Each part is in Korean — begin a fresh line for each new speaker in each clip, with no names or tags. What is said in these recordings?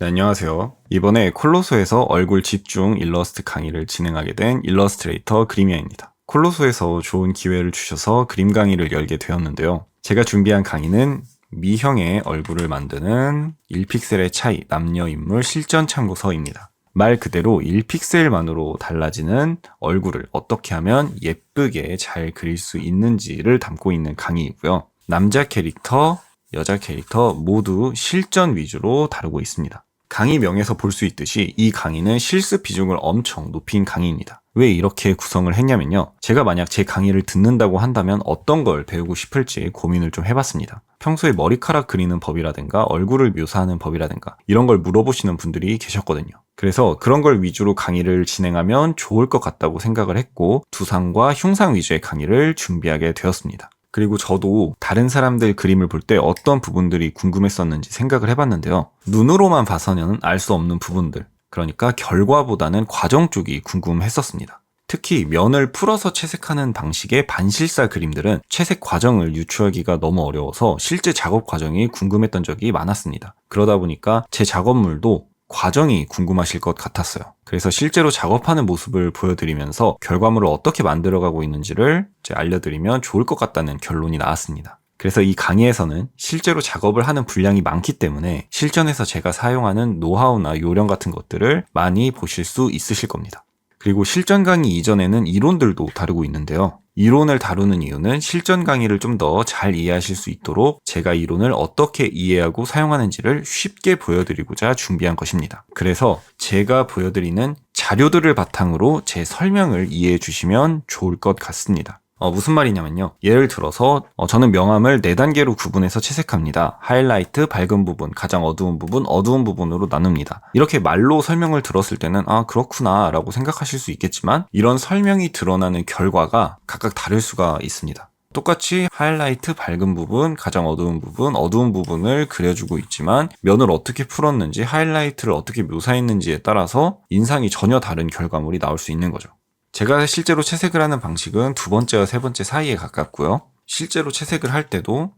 네, 안녕하세요. 이번에 콜로소에서 얼굴 집중 일러스트 강의를 진행하게 된 일러스트레이터 그림이아입니다. 콜로소에서 좋은 기회를 주셔서 그림 강의를 열게 되었는데요. 제가 준비한 강의는 미형의 얼굴을 만드는 1픽셀의 차이 남녀 인물 실전 참고서입니다. 말 그대로 1픽셀만으로 달라지는 얼굴을 어떻게 하면 예쁘게 잘 그릴 수 있는지를 담고 있는 강의이고요. 남자 캐릭터, 여자 캐릭터 모두 실전 위주로 다루고 있습니다. 강의명에서 볼 수 있듯이 이 강의는 실습 비중을 엄청 높인 강의입니다. 왜 이렇게 구성을 했냐면요. 제가 만약 제 강의를 듣는다고 한다면 어떤 걸 배우고 싶을지 고민을 좀 해봤습니다. 평소에 머리카락 그리는 법이라든가 얼굴을 묘사하는 법이라든가 이런 걸 물어보시는 분들이 계셨거든요. 그래서 그런 걸 위주로 강의를 진행하면 좋을 것 같다고 생각을 했고 두상과 흉상 위주의 강의를 준비하게 되었습니다. 그리고 저도 다른 사람들 그림을 볼 때 어떤 부분들이 궁금했었는지 생각을 해봤는데요. 눈으로만 봐서는 알 수 없는 부분들, 그러니까 결과보다는 과정 쪽이 궁금했었습니다. 특히 면을 풀어서 채색하는 방식의 반실사 그림들은 채색 과정을 유추하기가 너무 어려워서 실제 작업 과정이 궁금했던 적이 많았습니다. 그러다 보니까 제 작업물도 과정이 궁금하실 것 같았어요. 그래서 실제로 작업하는 모습을 보여드리면서 결과물을 어떻게 만들어가고 있는지를 알려드리면 좋을 것 같다는 결론이 나왔습니다. 그래서 이 강의에서는 실제로 작업을 하는 분량이 많기 때문에 실전에서 제가 사용하는 노하우나 요령 같은 것들을 많이 보실 수 있으실 겁니다. 그리고 실전 강의 이전에는 이론들도 다루고 있는데요. 이론을 다루는 이유는 실전 강의를 좀 더 잘 이해하실 수 있도록 제가 이론을 어떻게 이해하고 사용하는지를 쉽게 보여드리고자 준비한 것입니다. 그래서 제가 보여드리는 자료들을 바탕으로 제 설명을 이해해 주시면 좋을 것 같습니다. 어, 무슨 말이냐면요. 예를 들어서 어, 저는 명암을 4단계로 구분해서 채색합니다. 하이라이트, 밝은 부분, 가장 어두운 부분, 어두운 부분으로 나눕니다. 이렇게 말로 설명을 들었을 때는 아 그렇구나 라고 생각하실 수 있겠지만 이런 설명이 드러나는 결과가 각각 다를 수가 있습니다. 똑같이 하이라이트 밝은 부분, 가장 어두운 부분, 어두운 부분을 그려주고 있지만 면을 어떻게 풀었는지 하이라이트를 어떻게 묘사했는지에 따라서 인상이 전혀 다른 결과물이 나올 수 있는 거죠. 제가 실제로 채색을 하는 방식은 두 번째와 세 번째 사이에 가깝고요. 실제로 채색을 할 때도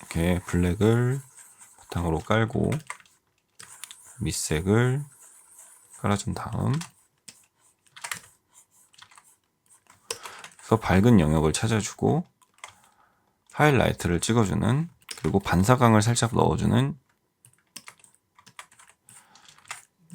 이렇게 블랙을 바탕으로 깔고 밑색을 깔아준 다음 그래서 밝은 영역을 찾아주고 하이라이트를 찍어주는 그리고 반사광을 살짝 넣어주는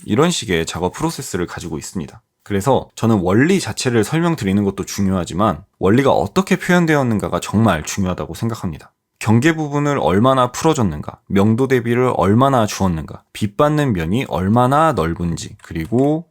이런 식의 작업 프로세스를 가지고 있습니다. 그래서 저는 원리 자체를 설명드리는 것도 중요하지만 원리가 어떻게 표현되었는가가 정말 중요하다고 생각합니다. 경계 부분을 얼마나 풀어줬는가, 명도 대비를 얼마나 주었는가, 빛받는 면이 얼마나 넓은지, 그리고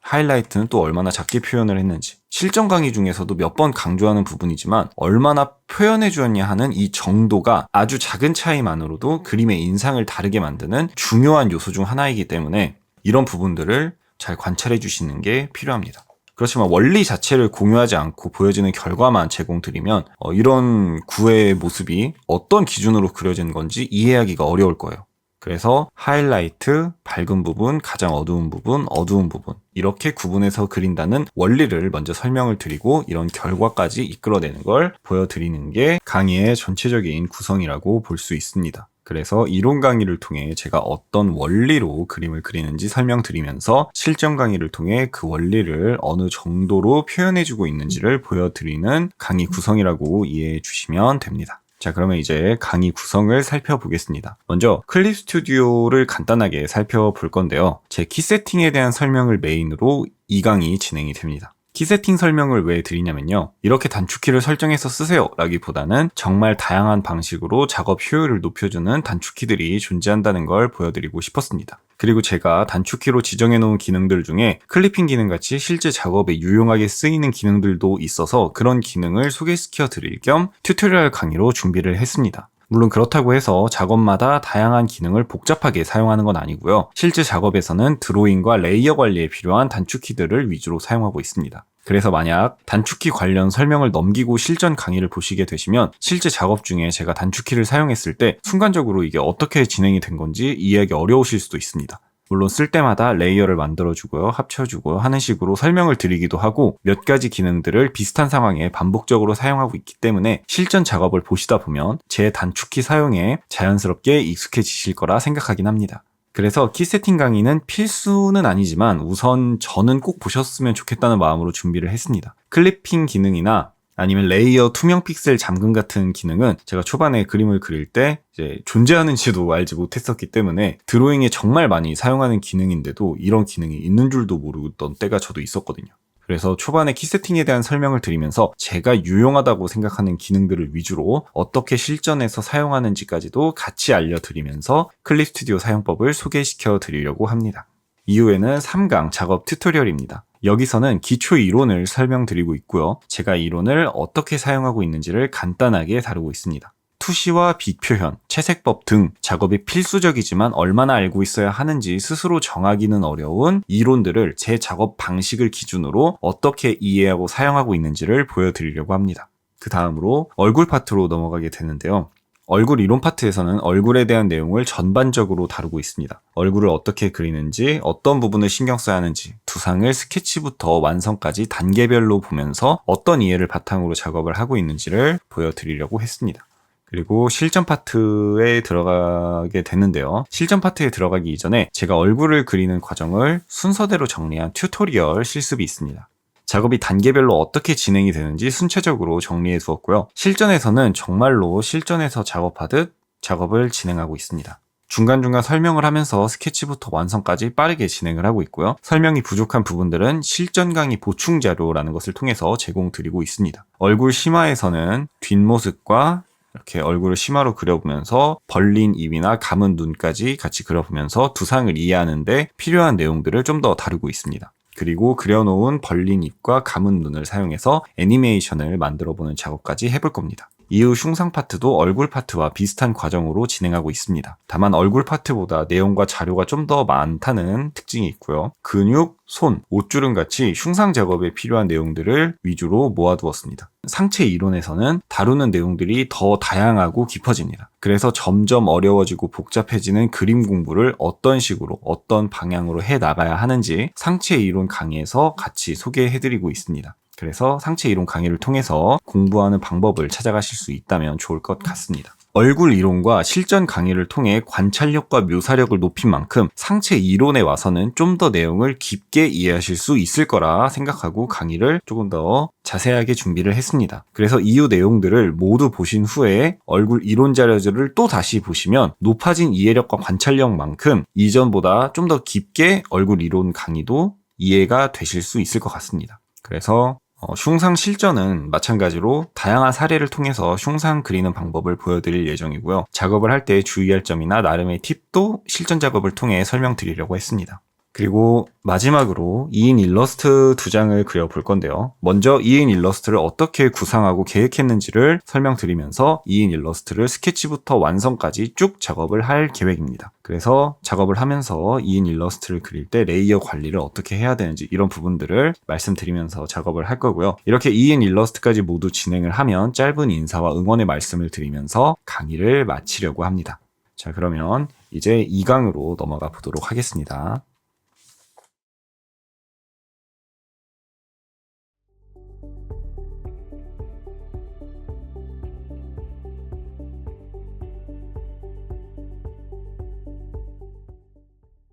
하이라이트는 또 얼마나 작게 표현을 했는지, 실전 강의 중에서도 몇 번 강조하는 부분이지만 얼마나 표현해 주었냐 하는 이 정도가 아주 작은 차이만으로도 그림의 인상을 다르게 만드는 중요한 요소 중 하나이기 때문에 이런 부분들을 잘 관찰해 주시는 게 필요합니다. 그렇지만 원리 자체를 공유하지 않고 보여지는 결과만 제공드리면 어, 이런 구의 모습이 어떤 기준으로 그려진 건지 이해하기가 어려울 거예요. 그래서 하이라이트, 밝은 부분, 가장 어두운 부분, 어두운 부분 이렇게 구분해서 그린다는 원리를 먼저 설명을 드리고 이런 결과까지 이끌어내는 걸 보여드리는 게 강의의 전체적인 구성이라고 볼 수 있습니다. 그래서 이론 강의를 통해 제가 어떤 원리로 그림을 그리는지 설명드리면서 실전 강의를 통해 그 원리를 어느 정도로 표현해주고 있는지를 보여드리는 강의 구성이라고 이해해 주시면 됩니다. 자, 그러면 이제 강의 구성을 살펴보겠습니다. 먼저 클립 스튜디오를 간단하게 살펴볼 건데요. 제 키 세팅에 대한 설명을 메인으로 이 강의 진행이 됩니다. 키 세팅 설명을 왜 드리냐면요. 이렇게 단축키를 설정해서 쓰세요 라기보다는 정말 다양한 방식으로 작업 효율을 높여주는 단축키들이 존재한다는 걸 보여드리고 싶었습니다. 그리고 제가 단축키로 지정해 놓은 기능들 중에 클리핑 기능 같이 실제 작업에 유용하게 쓰이는 기능들도 있어서 그런 기능을 소개시켜 드릴 겸 튜토리얼 강의로 준비를 했습니다. 물론 그렇다고 해서 작업마다 다양한 기능을 복잡하게 사용하는 건 아니고요. 실제 작업에서는 드로잉과 레이어 관리에 필요한 단축키들을 위주로 사용하고 있습니다. 그래서 만약 단축키 관련 설명을 넘기고 실전 강의를 보시게 되시면 실제 작업 중에 제가 단축키를 사용했을 때 순간적으로 이게 어떻게 진행이 된 건지 이해하기 어려우실 수도 있습니다. 물론 쓸 때마다 레이어를 만들어주고요, 합쳐주고요 하는 식으로 설명을 드리기도 하고 몇 가지 기능들을 비슷한 상황에 반복적으로 사용하고 있기 때문에 실전 작업을 보시다 보면 제 단축키 사용에 자연스럽게 익숙해지실 거라 생각하긴 합니다. 그래서 키 세팅 강의는 필수는 아니지만 우선 저는 꼭 보셨으면 좋겠다는 마음으로 준비를 했습니다. 클리핑 기능이나 아니면 레이어 투명 픽셀 잠금 같은 기능은 제가 초반에 그림을 그릴 때 이제 존재하는지도 알지 못했었기 때문에 드로잉에 정말 많이 사용하는 기능인데도 이런 기능이 있는 줄도 모르던 때가 저도 있었거든요. 그래서 초반에 키 세팅에 대한 설명을 드리면서 제가 유용하다고 생각하는 기능들을 위주로 어떻게 실전에서 사용하는지까지도 같이 알려드리면서 클립 스튜디오 사용법을 소개시켜 드리려고 합니다. 이후에는 3강 작업 튜토리얼입니다. 여기서는 기초 이론을 설명드리고 있고요. 제가 이론을 어떻게 사용하고 있는지를 간단하게 다루고 있습니다. 투시와 비표현, 채색법 등 작업이 필수적이지만 얼마나 알고 있어야 하는지 스스로 정하기는 어려운 이론들을 제 작업 방식을 기준으로 어떻게 이해하고 사용하고 있는지를 보여드리려고 합니다. 그 다음으로 얼굴 파트로 넘어가게 되는데요. 얼굴 이론 파트에서는 얼굴에 대한 내용을 전반적으로 다루고 있습니다. 얼굴을 어떻게 그리는지, 어떤 부분을 신경 써야 하는지, 두상을 스케치부터 완성까지 단계별로 보면서 어떤 이해를 바탕으로 작업을 하고 있는지를 보여드리려고 했습니다. 그리고 실전 파트에 들어가게 됐는데요. 실전 파트에 들어가기 이전에 제가 얼굴을 그리는 과정을 순서대로 정리한 튜토리얼 실습이 있습니다. 작업이 단계별로 어떻게 진행이 되는지 순차적으로 정리해 두었고요. 실전에서는 정말로 실전에서 작업하듯 작업을 진행하고 있습니다. 중간중간 설명을 하면서 스케치부터 완성까지 빠르게 진행을 하고 있고요. 설명이 부족한 부분들은 실전 강의 보충 자료라는 것을 통해서 제공드리고 있습니다. 얼굴 심화에서는 뒷모습과 이렇게 얼굴을 심화로 그려보면서 벌린 입이나 감은 눈까지 같이 그려보면서 두상을 이해하는데 필요한 내용들을 좀 더 다루고 있습니다. 그리고 그려놓은 벌린 입과 감은 눈을 사용해서 애니메이션을 만들어 보는 작업까지 해볼 겁니다. 이후 흉상 파트도 얼굴 파트와 비슷한 과정으로 진행하고 있습니다. 다만 얼굴 파트보다 내용과 자료가 좀 더 많다는 특징이 있고요. 근육, 손, 옷주름 같이 흉상 작업에 필요한 내용들을 위주로 모아두었습니다. 상체 이론에서는 다루는 내용들이 더 다양하고 깊어집니다. 그래서 점점 어려워지고 복잡해지는 그림 공부를 어떤 식으로, 어떤 방향으로 해 나가야 하는지 상체 이론 강의에서 같이 소개해드리고 있습니다. 그래서 상체 이론 강의를 통해서 공부하는 방법을 찾아가실 수 있다면 좋을 것 같습니다. 얼굴 이론과 실전 강의를 통해 관찰력과 묘사력을 높인 만큼 상체 이론에 와서는 좀 더 내용을 깊게 이해하실 수 있을 거라 생각하고 강의를 조금 더 자세하게 준비를 했습니다. 그래서 이후 내용들을 모두 보신 후에 얼굴 이론 자료들을 또 다시 보시면 높아진 이해력과 관찰력만큼 이전보다 좀 더 깊게 얼굴 이론 강의도 이해가 되실 수 있을 것 같습니다. 그래서 어, 흉상 실전은 마찬가지로 다양한 사례를 통해서 흉상 그리는 방법을 보여드릴 예정이고요. 작업을 할 때 주의할 점이나 나름의 팁도 실전 작업을 통해 설명드리려고 했습니다. 그리고 마지막으로 2인 일러스트 두 장을 그려볼 건데요. 먼저 2인 일러스트를 어떻게 구상하고 계획했는지를 설명드리면서 2인 일러스트를 스케치부터 완성까지 쭉 작업을 할 계획입니다. 그래서 작업을 하면서 2인 일러스트를 그릴 때 레이어 관리를 어떻게 해야 되는지 이런 부분들을 말씀드리면서 작업을 할 거고요. 이렇게 2인 일러스트까지 모두 진행을 하면 짧은 인사와 응원의 말씀을 드리면서 강의를 마치려고 합니다. 자, 그러면 이제 2강으로 넘어가 보도록 하겠습니다.